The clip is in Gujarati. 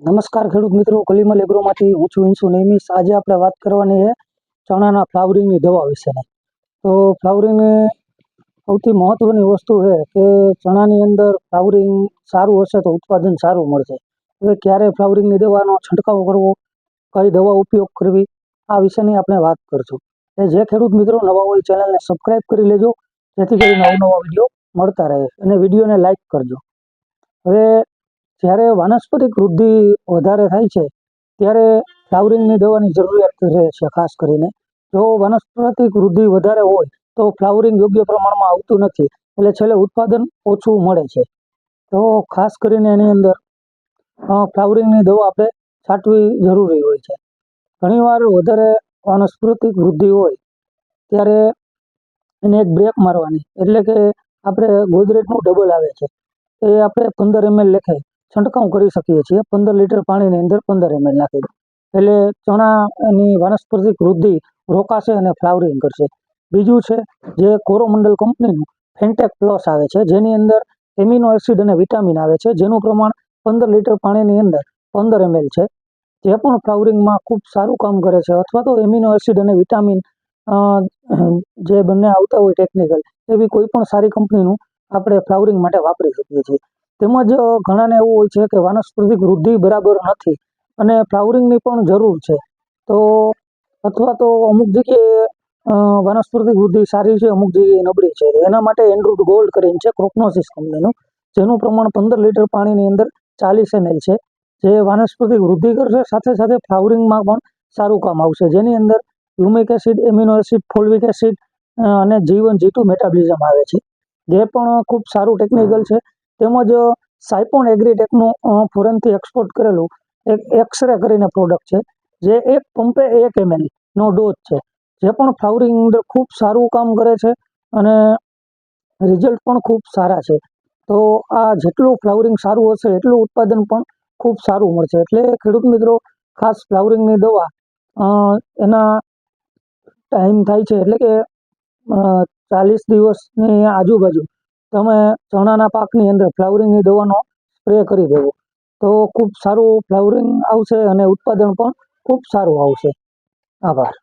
નમસ્કાર ખેડૂત મિત્રો, કલીમલ એગ્રોમાંથી હું છું ઇન્સુ નેમી આજે આપણે વાત કરવાની છે ચણાના ફ્લાવરિંગની દવા વિશેની. તો ફ્લાવરિંગની સૌથી મહત્ત્વની વસ્તુ છે કે ચણાની અંદર ફ્લાવરિંગ સારું હશે તો ઉત્પાદન સારું મળશે. હવે ક્યારે ફ્લાવરિંગની દવાનો છંટકાવ કરવો, કઈ દવા ઉપયોગ કરવી, આ વિશેની આપણે વાત કરશું. એ જે ખેડૂત મિત્રો નવા હોય ચેનલને સબસ્ક્રાઈબ કરી લેજો, જેથી કરીને નવા નવા વીડિયો મળતા રહે અને વિડીયોને લાઈક કરજો. હવે જ્યારે વાનસ્પતિક વૃદ્ધિ વધારે થાય છે, ત્યારે ફ્લાવરિંગની દવાની જરૂરિયાત રહે છે ખાસ કરીને. જો વનસ્પતિક વૃદ્ધિ વધારે હોય, તો ફ્લાવરિંગ યોગ્ય પ્રમાણમાં આવતું નથી, એટલે છેલ્લે ઉત્પાદન ઓછું મળે છે. તો ખાસ કરીને એની અંદર ફ્લાવરિંગની દવા આપણે છાંટવી જરૂરી હોય છે. ઘણીવાર વધારે વાનસ્પતિક વૃદ્ધિ હોય, ત્યારે એને એક બ્રેક મારવાની, એટલે કે આપણે ગોદરેજનું ડબલ આવે છે. એ આપણે પંદર એમએલ લેખે છંટકાવ કરી શકીએ છીએ. પંદર લીટર પાણીની અંદર પંદર એમએલ નાખી એટલે ચણાની વાનસ્પતિક વૃદ્ધિ રોકાશે અને ફ્લાવરિંગ કરશે. બીજું છે જે કોરોમંડલ કંપનીનું ફેન્ટેક પ્લસ આવે છે. જેની અંદર એમિનો એસિડ અને વિટામિન આવે છે. જેનું પ્રમાણ પંદર લીટર પાણીની અંદર પંદર એમએલ છે. જે પણ ફ્લાવરિંગમાં ખૂબ સારું કામ કરે છે અથવા તો એમિનો એસિડ અને વિટામિન જે બંને આવતા હોય ટેકનિકલ એવી કોઈ પણ સારી કંપનીનું આપણે ફ્લાવરિંગ માટે વાપરી શકીએ છીએ. તેમજ ઘણાને એવું હોય છે કે વાનસ્પતિક વૃદ્ધિ બરાબર નથી અને ફ્લાવરિંગની પણ જરૂર છે. તો અથવા તો અમુક જગ્યાએ વનસ્પતિક વૃદ્ધિ સારી છે અમુક જગ્યાએ નબળી છે. એના માટે એન્ડ્રુડ ગોલ્ડ કરીને છે ક્રોકનોસિસ કંપનીનું જેનું પ્રમાણ પંદર લીટર પાણીની અંદર ચાલીસ એમએલ છે. જે વાનસ્પતિક વૃદ્ધિ કરશે સાથે સાથે ફ્લાવરિંગમાં પણ સારું કામ આવશે. જેની અંદર humic acid amino acid fulvic acid અને જીવન જીટુ મેટાબોલિઝમ આવે છે. જે પણ ખૂબ સારું ટેકનિકલ છે તેમજ સાયપોન એગ્રીટેકનું ફોરેનથી એક્સપોર્ટ કરેલું એક એક્સરે કરીને પ્રોડક્ટ છે. જે એક પંપે એક એમએલ નો ડોઝ છે. જે પણ ફ્લાવરિંગ અંદર ખૂબ સારું કામ કરે છે અને રિઝલ્ટ પણ ખૂબ સારા છે. તો આ જેટલું ફ્લાવરિંગ સારું હશે, એટલું ઉત્પાદન પણ ખૂબ સારું મળશે. એટલે ખેડૂત મિત્રો, ખાસ ફ્લાવરિંગની દવા એના ટાઈમ થાય છે એટલે કે ચાલીસ દિવસની આજુબાજુ તમે ચણાના પાકની અંદર ફ્લાવરિંગની દવાનો સ્પ્રે કરી દેવો. તો ખૂબ સારું ફ્લાવરિંગ આવશે અને ઉત્પાદન પણ ખૂબ સારું આવશે. આભાર.